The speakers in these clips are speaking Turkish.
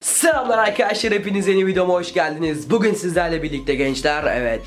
Selamlar arkadaşlar hepiniz yeni videoma hoş geldiniz. Bugün sizlerle birlikte gençler evet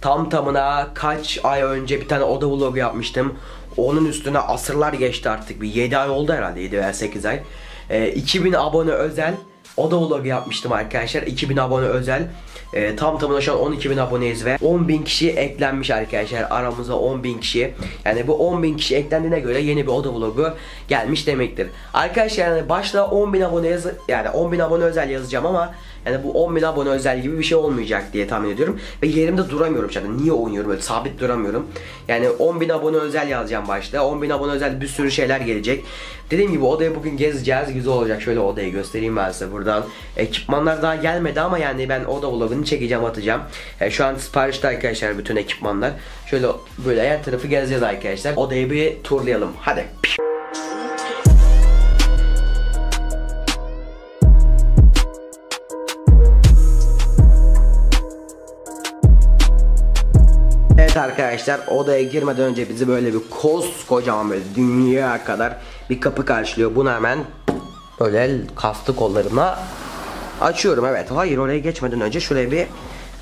tam tamına kaç ay önce bir tane oda vlogu yapmıştım. Onun üstüne asırlar geçti artık bir 7 ay oldu herhalde 7 veya 8 ay. Ee, 2000 abone özel oda vlogu yapmıştım arkadaşlar 2000 abone özel. Ee, tam tamına şu an 12.000 aboneyiz ve 10.000 kişi eklenmiş arkadaşlar aramıza 10.000 kişi. Yani bu 10.000 kişi eklendiğine göre yeni bir oda vlogu gelmiş demektir. Arkadaşlar yani başta 10.000 abone yaz yani 10.000 abone özel yazacağım ama yani bu 10.000 abone özel gibi bir şey olmayacak diye tahmin ediyorum. Ve yerimde duramıyorum zaten. Niye oynuyorum böyle sabit duramıyorum. Yani 10.000 abone özel yazacağım başta. 10.000 abone özel bir sürü şeyler gelecek. Dediğim gibi odayı bugün gezeceğiz. Güzel olacak. Şöyle odayı göstereyim ben size buradan. Ekipmanlar daha gelmedi ama yani ben oda vlogunu çekeceğim atacağım. E, şu an siparişte arkadaşlar bütün ekipmanlar. Şöyle böyle her tarafı gezeceğiz arkadaşlar. Odayı bir turlayalım. Hadi. Evet arkadaşlar odaya girmeden önce bizi böyle bir koskocaman böyle dünya kadar bir kapı karşılıyor. Bunu hemen böyle kaslı kollarımla açıyorum. Evet hayır oraya geçmeden önce şuraya bir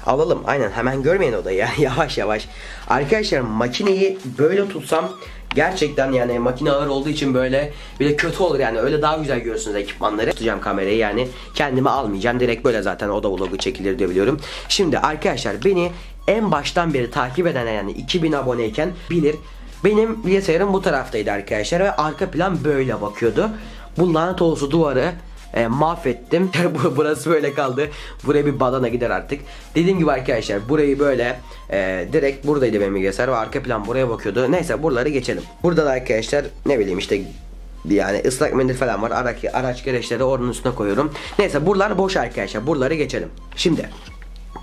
alalım. Aynen hemen görmeyin odayı ya. yavaş yavaş. Arkadaşlar makineyi böyle tutsam gerçekten yani makine ağır olduğu için böyle bir de kötü olur yani öyle daha güzel görürsünüz ekipmanları. Tutacağım kamerayı yani kendime almayacağım. Direkt böyle zaten oda vlogu çekilir diye biliyorum. Şimdi arkadaşlar beni en baştan beri takip eden yani 2000 aboneyken bilir. Benim bilgisayarım bu taraftaydı arkadaşlar ve arka plan böyle bakıyordu. Bu lanet olası duvarı e, mahvettim. Bu- Burası böyle kaldı. Buraya bir badana gider artık. Dediğim gibi arkadaşlar burayı böyle e, direkt buradaydı benim bilgisayar ve arka plan buraya bakıyordu. Neyse buraları geçelim. Burada da arkadaşlar ne bileyim işte yani ıslak mendil falan var. Araç, araç gereçleri oranın üstüne koyuyorum. Neyse buralar boş arkadaşlar. Buraları geçelim. Şimdi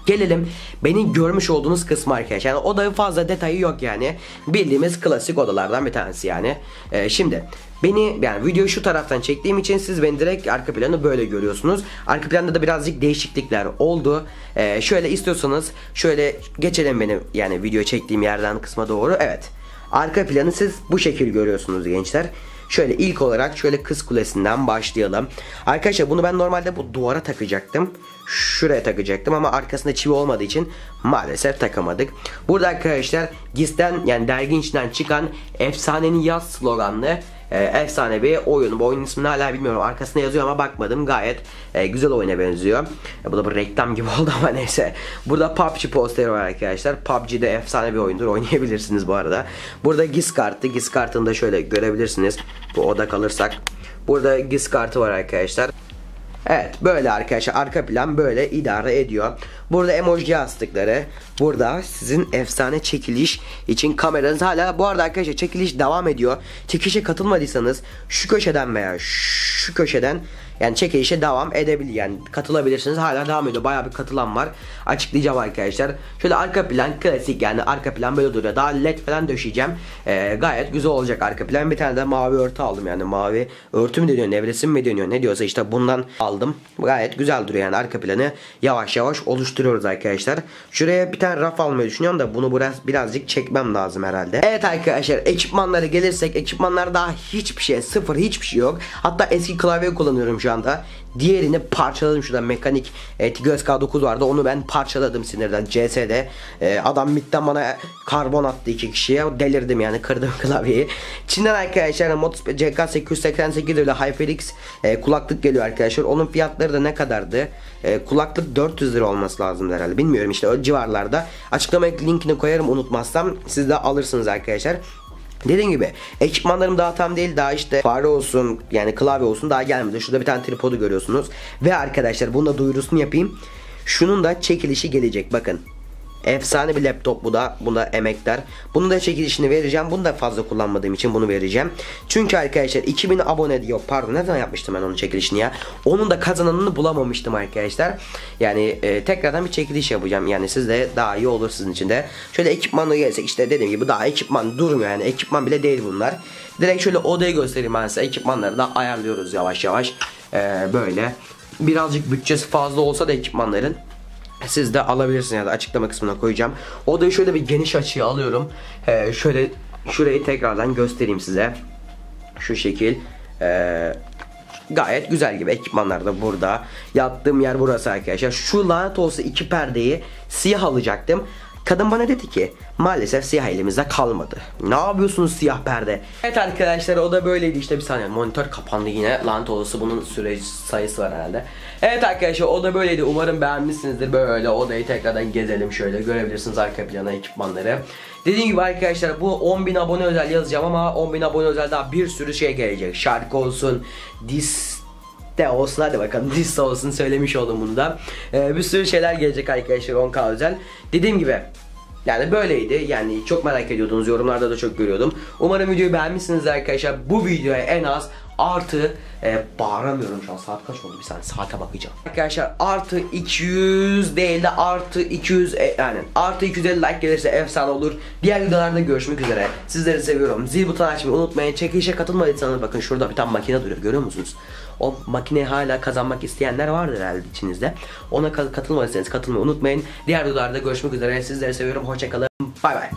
Gelelim benim görmüş olduğunuz kısmı arkadaşlar. Yani odanın fazla detayı yok yani. Bildiğimiz klasik odalardan bir tanesi yani. Ee, şimdi beni yani videoyu şu taraftan çektiğim için siz beni direkt arka planı böyle görüyorsunuz. Arka planda da birazcık değişiklikler oldu. Ee, şöyle istiyorsanız şöyle geçelim benim yani video çektiğim yerden kısma doğru. Evet. Arka planı siz bu şekil görüyorsunuz gençler. Şöyle ilk olarak şöyle kız kulesinden başlayalım. Arkadaşlar bunu ben normalde bu duvara takacaktım. Şuraya takacaktım ama arkasında çivi olmadığı için maalesef takamadık. Burada arkadaşlar GIS'ten yani dergin içinden çıkan efsanenin yaz sloganlı e, efsane bir oyun. Bu oyunun ismini hala bilmiyorum. Arkasında yazıyor ama bakmadım. Gayet e, güzel oyuna benziyor. E, bu da bir reklam gibi oldu ama neyse. Burada PUBG posteri var arkadaşlar. PUBG de efsane bir oyundur. Oynayabilirsiniz bu arada. Burada GIS kartı. GIS kartını da şöyle görebilirsiniz. Bu oda kalırsak. Burada GIS kartı var arkadaşlar. Evet böyle arkadaşlar arka plan böyle idare ediyor. Burada emoji yastıkları. Burada sizin efsane çekiliş için kameranız hala bu arada arkadaşlar çekiliş devam ediyor. Çekilişe katılmadıysanız şu köşeden veya şu köşeden yani çekilişe devam edebilir. Yani katılabilirsiniz. Hala devam ediyor. Baya bir katılan var. Açıklayacağım arkadaşlar. Şöyle arka plan klasik. Yani arka plan böyle duruyor. Daha led falan döşeyeceğim. Ee, gayet güzel olacak arka plan. Bir tane de mavi örtü aldım. Yani mavi örtü mü deniyor nevresim mi deniyor ne diyorsa işte bundan aldım. Gayet güzel duruyor yani arka planı. Yavaş yavaş oluşturuyoruz arkadaşlar. Şuraya bir tane raf almayı düşünüyorum da bunu biraz birazcık çekmem lazım herhalde. Evet arkadaşlar ekipmanlara gelirsek ekipmanlar daha hiçbir şey sıfır hiçbir şey yok. Hatta eski klavye kullanıyorum şu anda. Diğerini parçaladım şurada mekanik e, Tigres K9 vardı onu ben parçaladım sinirden CS'de. E, adam midden bana karbon attı iki kişiye delirdim yani kırdım klavyeyi. Çin'den arkadaşlar Motos CK888 ile HyperX e, kulaklık geliyor arkadaşlar. Onun fiyatları da ne kadardı? E, kulaklık 400 lira olması lazım herhalde. Bilmiyorum işte o civarlarda. Açıklama linkini koyarım unutmazsam. Siz de alırsınız arkadaşlar. Dediğim gibi ekipmanlarım daha tam değil daha işte fare olsun yani klavye olsun daha gelmedi. Şurada bir tane tripodu görüyorsunuz. Ve arkadaşlar bunun da duyurusunu yapayım. Şunun da çekilişi gelecek bakın. Efsane bir laptop bu da. Bunda emekler. Bunun da çekilişini vereceğim. Bunu da fazla kullanmadığım için bunu vereceğim. Çünkü arkadaşlar 2000 abone yok pardon ne zaman yapmıştım ben onun çekilişini ya. Onun da kazananını bulamamıştım arkadaşlar. Yani e, tekrardan bir çekiliş yapacağım. Yani siz de daha iyi olur sizin için de. Şöyle ekipmanla gelsek işte dediğim gibi daha ekipman durmuyor yani. Ekipman bile değil bunlar. Direkt şöyle odayı göstereyim ben size. Ekipmanları da ayarlıyoruz yavaş yavaş. E, böyle. Birazcık bütçesi fazla olsa da ekipmanların siz de alabilirsiniz ya da açıklama kısmına koyacağım. Odayı şöyle bir geniş açıya alıyorum. Ee, şöyle şurayı tekrardan göstereyim size. Şu şekil. Ee, Gayet güzel gibi ekipmanlar da burada. Yattığım yer burası arkadaşlar. Şu lanet olsa iki perdeyi siyah alacaktım. Kadın bana dedi ki maalesef siyah elimizde kalmadı. Ne yapıyorsunuz siyah perde? Evet arkadaşlar o da böyleydi işte bir saniye monitör kapandı yine lanet olası bunun süreç sayısı var herhalde. Evet arkadaşlar o da böyleydi umarım beğenmişsinizdir böyle odayı tekrardan gezelim şöyle görebilirsiniz arka plana ekipmanları. Dediğim gibi arkadaşlar bu 10.000 abone özel yazacağım ama 10.000 abone özel daha bir sürü şey gelecek. Şarkı olsun, dis de olsun hadi bakalım dis olsun söylemiş oldum bunu da. Ee, bir sürü şeyler gelecek arkadaşlar 10k özel. Dediğim gibi yani böyleydi. Yani çok merak ediyordunuz. Yorumlarda da çok görüyordum. Umarım videoyu beğenmişsiniz arkadaşlar. Bu videoya en az artı e, bağıramıyorum şu an. Saat kaç oldu? Bir saniye saate bakacağım. Arkadaşlar artı 200 değil de artı 200 e, yani artı 250 like gelirse efsane olur. Diğer videolarda görüşmek üzere. Sizleri seviyorum. Zil butonu açmayı unutmayın. Çekilişe katılmadıysanız bakın şurada bir tane makine duruyor. Görüyor musunuz? O makineye hala kazanmak isteyenler vardır herhalde içinizde. Ona ka- katılmadıysanız katılmayı unutmayın. Diğer videolarda görüşmek üzere. Sizleri seviyorum. Hoşçakalın. Bay bay.